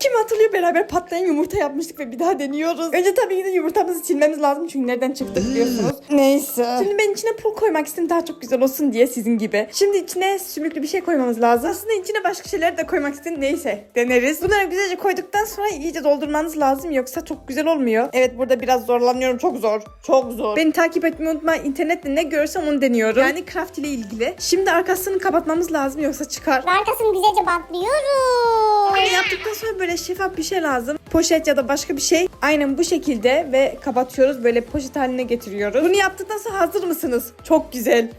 Kim hatırlıyor beraber patlayan yumurta yapmıştık ve bir daha deniyoruz. Önce tabii ki de yumurtamızı silmemiz lazım çünkü nereden çıktı biliyorsunuz. Neyse. Şimdi ben içine pul koymak istedim daha çok güzel olsun diye sizin gibi. Şimdi içine sümüklü bir şey koymamız lazım. Aslında içine başka şeyler de koymak istedim. Neyse deneriz. Bunları güzelce koyduktan sonra iyice doldurmanız lazım yoksa çok güzel olmuyor. Evet burada biraz zorlanıyorum. Çok zor. Çok zor. Beni takip etmeyi unutma. İnternette ne görürsem onu deniyorum. Yani craft ile ilgili. Şimdi arkasını kapatmamız lazım yoksa çıkar. Ve arkasını güzelce bantlıyorum. Böyle şeffaf bir şey lazım. Poşet ya da başka bir şey. Aynen bu şekilde ve kapatıyoruz. Böyle poşet haline getiriyoruz. Bunu yaptıktan sonra hazır mısınız? Çok güzel.